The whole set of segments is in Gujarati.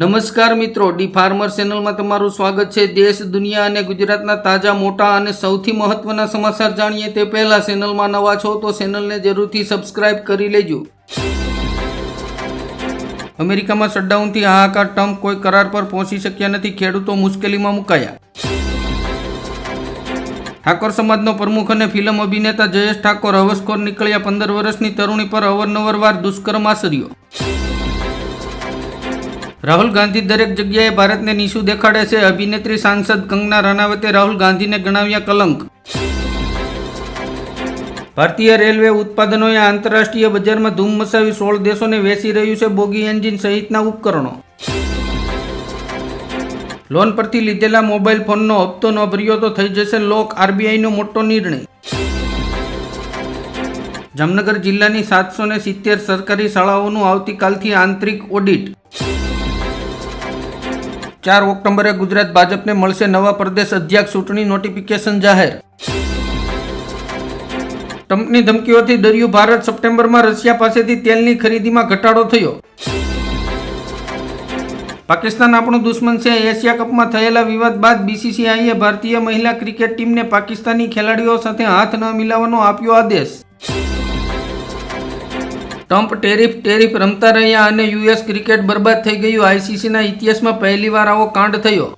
નમસ્કાર મિત્રો, ડી ફાર્મર ચેનલમાં તમારું સ્વાગત છે. દેશ, દુનિયા અને ગુજરાતના તાજા, મોટા અને સૌથી મહત્વના સમાચાર જાણીએ તે પહેલા ચેનલમાં નવા છો તો ચેનલને જરૂરથી સબસ્ક્રાઇબ કરી લેજો. અમેરિકામાં શટડાઉનથી હાહાકાર ટ્રમ્પ કોઈ કરાર પર પહોંચી શક્યા નથી. ખેડૂતો મુશ્કેલીમાં મુકાયા. ઠાકોર સમાજનો પ્રમુખ અને ફિલ્મ અભિનેતા જયેશ ઠાકોર હવસખોર નીકળ્યા. પંદર વર્ષની તરુણી પર અવારનવાર વાર દુષ્કર્મ આચર્યો. રાહુલ ગાંધી દરેક જગ્યાએ ભારતને નીશું દેખાડે છે. અભિનેત્રી સાંસદ કંગના રનાવતે રાહુલ ગાંધીને ગણાવ્યા કલંક. ભારતીય રેલવે ઉત્પાદનોએ આંતરરાષ્ટ્રીય બજારમાં ધૂમ મચાવી સોળ દેશોને વેચી રહ્યું છે બોગી એન્જિન સહિતના ઉપકરણો. લોન પરથી લીધેલા મોબાઈલ ફોનનો હપ્તો ન ભર્યો તો થઈ જશે લોક આરબીઆઈનો મોટો નિર્ણય. જામનગર જિલ્લાની સાતસો સિત્તેર સરકારી શાળાઓનું આવતીકાલથી આંતરિક ઓડિટ. ચાર ઓક્ટોબરે ગુજરાત ભાજપને મળશે નવા પ્રદેશ અધ્યક્ષ ચૂંટણી નોટિફિકેશન જાહેર. ટ્રમ્પની ધમકીઓથી ડર્યું ભારત સપ્ટેમ્બરમાં રશિયા પાસેથી તેલની ખરીદીમાં ઘટાડો થયો. પાકિસ્તાન આપણું દુશ્મન છે. એશિયા કપમાં થયેલા વિવાદ બાદ બીસીસીઆઈએ ભારતીય મહિલા ક્રિકેટ ટીમને પાકિસ્તાની ખેલાડીઓ સાથે હાથ ન મિલાવવાનો આપ્યો આદેશ. ટ્રમ્પ ટેરિફ ટેરિફ રમતા રહ્યા અને યુએસ ક્રિકેટ બરબાદ થઈ ગયું. આઈસીસીના ઇતિહાસમાં પહેલીવાર આવો કાંડ થયો.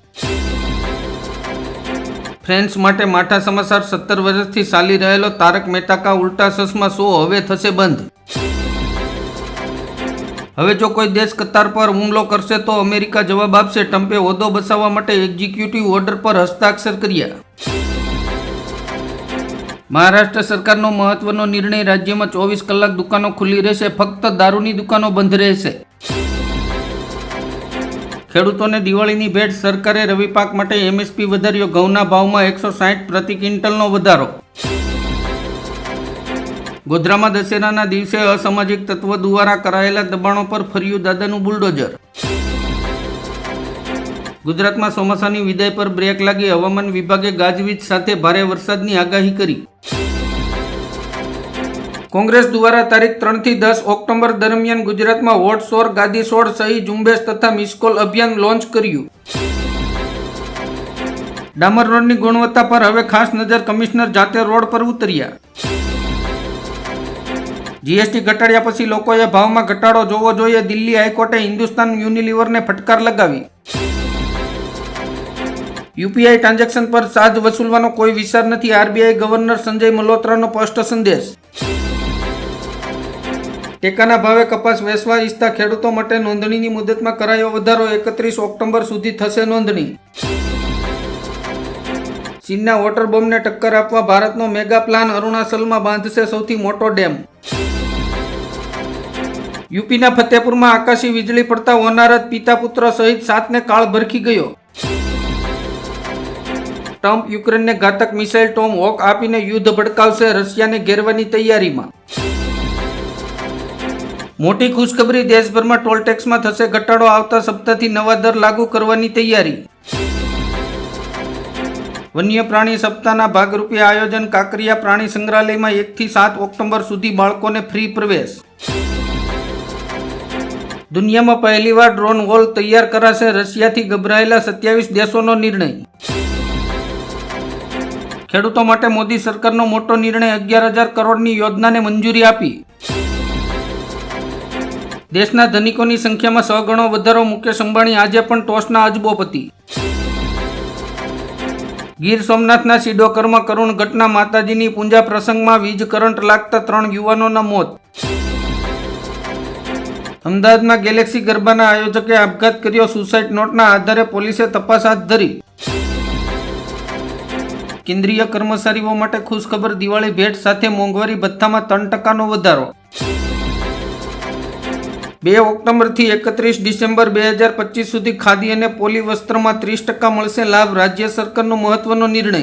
ફ્રેન્ડ્સ માટે માઠા સમાચાર સત્તર વર્ષથી ચાલી રહેલો તારક મહેતા કા ઉલ્ટા ચશ્મા શો હવે થશે બંધ. હવે જો કોઈ દેશ કતાર પર હુમલો કરશે તો અમેરિકા જવાબ આપશે. ટ્રમ્પે હોદ્દો બચાવવા માટે એક્ઝિક્યુટિવ ઓર્ડર પર હસ્તાક્ષર કર્યા. મહારાષ્ટ્ર સરકારનો મહત્વનો નિર્ણય રાજ્યમાં ચોવીસ કલાક દુકાનો ખુલ્લી રહેશે, ફક્ત દારૂની દુકાનો બંધ રહેશે. ખેડૂતોને દિવાળીની ભેટ સરકારે રવિ પાક માટે એમએસપી વધાર્યો, ઘઉંના ભાવમાં એકસો સાઠ પ્રતિ ક્વિન્ટલનો વધારો. ગોધરામાં દશેરાના દિવસે અસામાજિક તત્વ દ્વારા કરાયેલા દબાણો પર ફર્યું દાદાનું બુલડોઝર. ગુજરાતમાં ચોમાસાની વિદાય પર બ્રેક લાગી હવામાન વિભાગે ગાજવીજ સાથે ભારે વરસાદની આગાહી કરી. કોંગ્રેસ દ્વારા તારીખ ત્રણથી દસ ઓક્ટોબર દરમિયાન ગુજરાતમાં વોટ સોર, ગાદી સોળ સહી ઝુંબેશ તથા મિસકોલ અભિયાન લોન્ચ કર્યું. ડામર રોડની ગુણવત્તા પર હવે ખાસ નજર કમિશનર જાતે રોડ પર ઉતર્યા. જીએસટી ઘટાડ્યા પછી લોકોએ ભાવમાં ઘટાડો જોવો જોઈએ. દિલ્હી હાઈકોર્ટે હિન્દુસ્તાન યુનિલિવરને ફટકાર લગાવી. યુપીઆઈ ટ્રાન્ઝેક્શન પર ચાર્જ વસૂલવાનો કોઈ વિચાર નથી. આરબીઆઈ ગવર્નર સંજય મલ્હોત્રાનો સ્પષ્ટ સંદેશ. ટેકાના ભાવે કપાસ વેચવા ઈચ્છતા ખેડૂતો માટે નોંધણીની મુદતમાં કરાયો વધારો. એકત્રીસ ઓક્ટોબર સુધી થશે નોંધણી. ચીનના વોટર બોમ્બને ટક્કર આપવા ભારતનો મેગા પ્લાન અરુણાચલમાં બાંધશે સૌથી મોટો ડેમ. યુપીના ફતેપુરમાં આકાશી વીજળી પડતા ઓનારત પિતા પુત્ર સહિત સાતને કાળ ભરખી ગયો. ટ્રમ્પ યુક્રેનને ઘાતક મિસાઇલ ટોમ હોક આપીને યુદ્ધ ભડકાવશે રશિયાને ઘેરવાની તૈયારીમાં. મોટી ખુશખબરી દેશભરમાં ટોલ ટેક્સમાં થશે ઘટાડો આવતા સપ્તાહથી નવા દર લાગુ કરવાની તૈયારી. વન્ય પ્રાણી સપ્તાહના ભાગરૂપે આયોજન કાંકરિયા પ્રાણી સંગ્રહાલયમાં એકથી સાત ઓક્ટોબર સુધી બાળકોને ફ્રી પ્રવેશ. દુનિયામાં પહેલીવાર ડ્રોન વોલ તૈયાર કરાશે રશિયાથી ગભરાયેલા સત્યાવીસ દેશોનો નિર્ણય. ખેડૂતો માટે મોદી સરકારનો મોટો નિર્ણય અગિયાર હજાર કરોડની યોજનાને મંજૂરી આપી. દેશના ધનિકોની સંખ્યામાં સો વધારો મુકેશ અંબાણી આજે પણ ટોસના અજબોપતિ ગીર સોમનાથના સિડોકરમાં કરુણ ઘટના, માતાજીની પૂજા પ્રસંગમાં વીજ કરંટ લાગતા ત્રણ યુવાનોના મોત. અમદાવાદમાં ગેલેક્સી ગરબાના આયોજકે આપઘાત કર્યો સુસાઇડ નોટના આધારે પોલીસે તપાસ હાથ ધરી. કેન્દ્રીય કર્મચારીઓ માટે ખુશખબર દિવાળી ભેટ સાથે મોંઘવારી ભથ્થામાં ત્રણ ટકાનો વધારો. બે ઓક્ટોબરથી એકત્રીસ ડિસેમ્બર બે હજાર પચીસ સુધી ખાદી અને પોલી વસ્ત્રમાં ત્રીસ ટકા મળશે લાભ, રાજ્ય સરકારનો મહત્વનો નિર્ણય.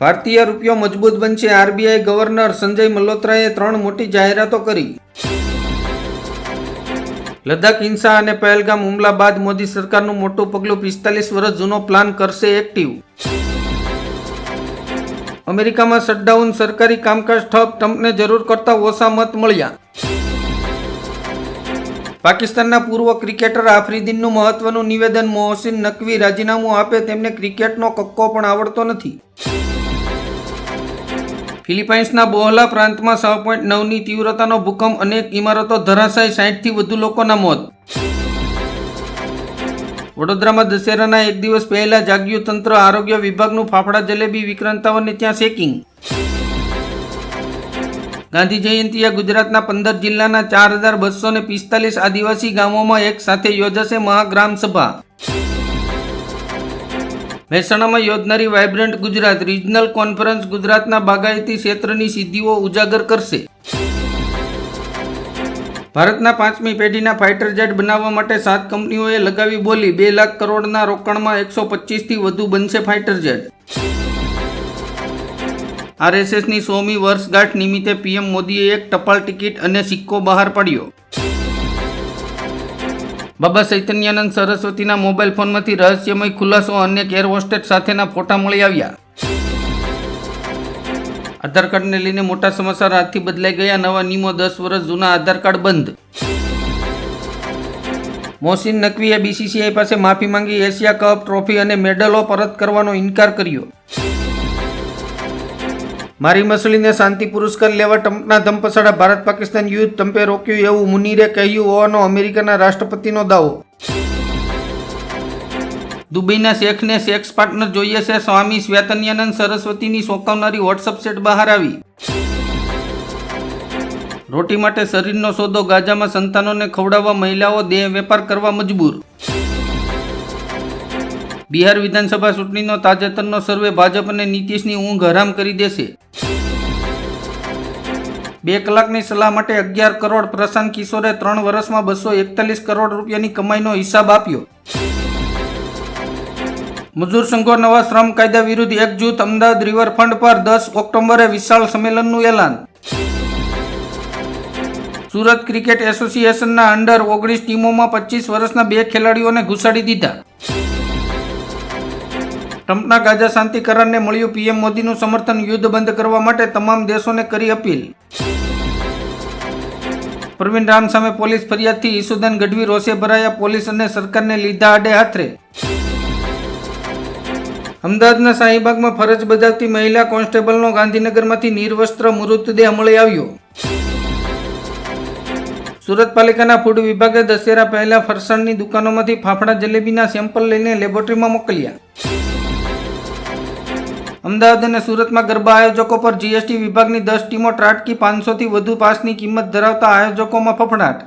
ભારતીય રૂપિયો મજબૂત બનશે, આરબીઆઈ ગવર્નર સંજય મલ્હોત્રાએ ત્રણ મોટી જાહેરાતો કરી. લદ્દાખ, હિંસા અને પહેલગામ હુમલા બાદ મોદી સરકારનું મોટું પગલું પિસ્તાલીસ વર્ષ જૂનો પ્લાન કરશે એક્ટિવ. અમેરિકામાં શટડાઉન, સરકારી કામકાજ ઠપ, ટ્રમ્પને જરૂર કરતા ઓછા મત મળ્યા. પાકિસ્તાનના પૂર્વ ક્રિકેટર આફ્રિદીનનું મહત્વનું નિવેદન મોહસિન નકવી રાજીનામું આપે તેમને ક્રિકેટનો કક્કો પણ આવડતો નથી. ફિલિપાઇન્સના બોહલા પ્રાંતમાં છ પોઈન્ટ નવની તીવ્રતાનો ભૂકંપ અનેક ઇમારતો ધરાશાય સાઠથી વધુ લોકોના મોત. વડોદરામાં દશેરાના એક દિવસ પહેલા જાગ્યું તંત્ર આરોગ્ય વિભાગનું ફાફડા જલેબી વિક્રાંતાઓને ત્યાં ચેકિંગ ગાંધી જયંતિએ ગુજરાતના પંદર જિલ્લાના ચાર હજાર બસો ને પિસ્તાલીસ આદિવાસી ગામોમાં એક સાથે યોજાશે મહાગ્રામ સભા મહેસાણામાં યોજનારી વાઇબ્રન્ટ ગુજરાત રિજનલ કોન્ફરન્સ ગુજરાતના બાગાયતી ક્ષેત્રની સિદ્ધિઓ ઉજાગર કરશે. ભારતના પાંચમી પેઢીના ફાઇટર જેટ બનાવવા માટે સાત કંપનીઓએ લગાવી બોલી બે લાખ કરોડના રોકાણમાં એકસો પચીસથી વધુ બનશે ફાઇટર જેટ. આરએસએસની સોમી વર્ષગાંઠ નિમિત્તે પીએમ મોદીએ એક ટપાલ ટિકિટ અને સિક્કો બહાર પાડ્યો. બાબા ચૈતન્યાનંદ સરસ્વતીના મોબાઈલ ફોનમાંથી રહસ્યમય ખુલાસો અનેક એર હોસ્ટેટ સાથેના ફોટા મળી આવ્યા. આધાર કાર્ડને લઈને મોટા સમાચાર આજથી બદલાઈ ગયા. નવા નિયમો દસ વર્ષ જૂના આધાર કાર્ડ બંધ. મોહસિન નકવીએ બીસીસીઆઈ પાસે માફી માંગી એશિયા કપ ટ્રોફી અને મેડલો પરત કરવાનો ઇનકાર કર્યો. મારી મસલીને શાંતિ પુરસ્કાર લેવા ટ્રમ્પના ધમપછાડા ભારત પાકિસ્તાન યુદ્ધ ટ્રમ્પે રોક્યું એવું મુનીરે કહ્યું હોવાનો અમેરિકાના રાષ્ટ્રપતિનો દાવો. દુબઈના શેખને સેક્સ પાર્ટનર જોઈએ છે. સ્વામી શ્વેતન્યાનંદ સરસ્વતીની ચોંકાવનારી વોટ્સઅપ સેટ બહાર આવી. રોટી માટે શરીરનો સોદો ગાજામાં સંતાનોને ખવડાવવા મહિલાઓ દેહ વેપાર કરવા મજબૂર. બિહાર વિધાનસભા ચૂંટણીનો તાજેતરનો સર્વે ભાજપ અને નીતિશની ઊંઘ હરામ કરી દેશે. બે કલાકની સલાહ માટે અગિયાર કરોડ પ્રશાંત કિશોરે ત્રણ વર્ષમાં બસો એકતાલીસ કરોડ રૂપિયાની કમાઈનો હિસાબ આપ્યો. મજૂર સંઘો નવા શ્રમ કાયદા વિરુદ્ધ એકજૂથ અમદાવાદ રિવરફ્રન્ટ પર દસ ઓક્ટોબરે વિશાળ સંમેલનનું એલાન. સુરત ક્રિકેટ એસોસિએશનના અંડર ઓગણીસ ટીમોમાં પચીસ વર્ષના બે ખેલાડીઓને ઘુસાડી દીધા. ટ્રમ્પના ગાઝા શાંતિ કરારને મળ્યું પીએમ મોદીનું સમર્થન યુદ્ધ બંધ કરવા માટે તમામ દેશોને કરી અપીલ. પ્રવીણ રામ સામે પોલીસ ફરિયાદથી ઈસુદાન ગઢવી રોષે ભરાયા પોલીસ અને સરકારને લીધા આડે હાથરે. અમદાવાદના શાહીબાગમાં ફરજ બજાવતી મહિલા કોન્સ્ટેબલનો ગાંધીનગરમાંથી નિર્વસ્ત્ર મૃતદેહ મળી આવ્યો. સુરત પાલિકાના ફૂડ વિભાગે દશેરા પહેલા ફરસાણની દુકાનોમાંથી ફાફડા જલેબીના સેમ્પલ લઈને લેબોરેટરીમાં મોકલ્યા. અમદાવાદ અને સુરતમાં ગરબા આયોજકો પર જીએસટી વિભાગની દસ ટીમો ત્રાટકી પાંચસોથી વધુ પાસની કિંમત ધરાવતા આયોજકોમાં ફફડાટ.